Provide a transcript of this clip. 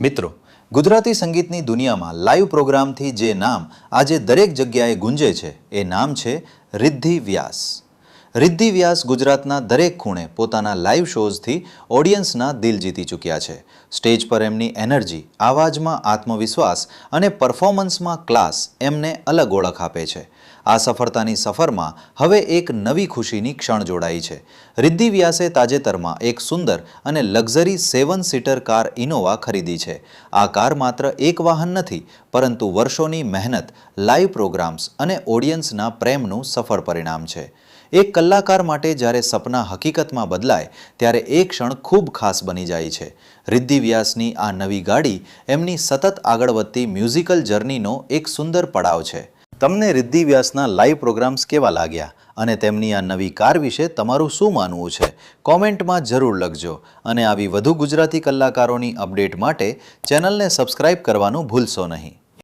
મિત્રો, ગુજરાતી સંગીતની દુનિયામાં લાઈવ પ્રોગ્રામથી જે નામ આજે દરેક જગ્યાએ ગુંજે છે, એ નામ છે રિદ્ધિ વ્યાસ. રિદ્ધિ વ્યાસ ગુજરાતના દરેક ખૂણે પોતાના લાઈવ શોઝથી ઓડિયન્સના દિલ જીતી ચૂક્યા છે. સ્ટેજ પર એમની એનર્જી આવાજમાં આત્મવિશ્વાસ અને પરફોર્મન્સમાં ક્લાસ એમને અલગ ઓળખ આપે છે. આ સફળતાની સફરમાં હવે એક નવી ખુશીની ક્ષણ જોડાઈ છે. રિદ્ધિ વ્યાસે તાજેતરમાં એક સુંદર અને luxury seven seater car Innova ખરીદી છે. આ કાર માત્ર એક વાહન નથી, પરંતુ વર્ષોની મહેનત લાઈવ પ્રોગ્રામ્સ અને ઓડિયન્સના પ્રેમનું સફળ પરિણામ છે. એક કલાકાર માટે જ્યારે સપના હકીકતમાં બદલાય, ત્યારે એ ક્ષણ ખૂબ ખાસ બની જાય છે. રિદ્ધિ વ્યાસની આ નવી ગાડી એમની સતત આગળ વધતી મ્યુઝિકલ જર્નીનો એક સુંદર પડાવ છે. તમને રિદ્ધિ વ્યાસના લાઈવ પ્રોગ્રામ્સ કેવા લાગ્યા? અને તેમની આ નવી કાર વિશે તમારું શું માનવું છે? કોમેન્ટમાં જરૂર લખજો. અને આવી વધુ ગુજરાતી કલાકારોની અપડેટ માટે ચેનલને સબસ્ક્રાઇબ કરવાનું ભૂલશો નહીં.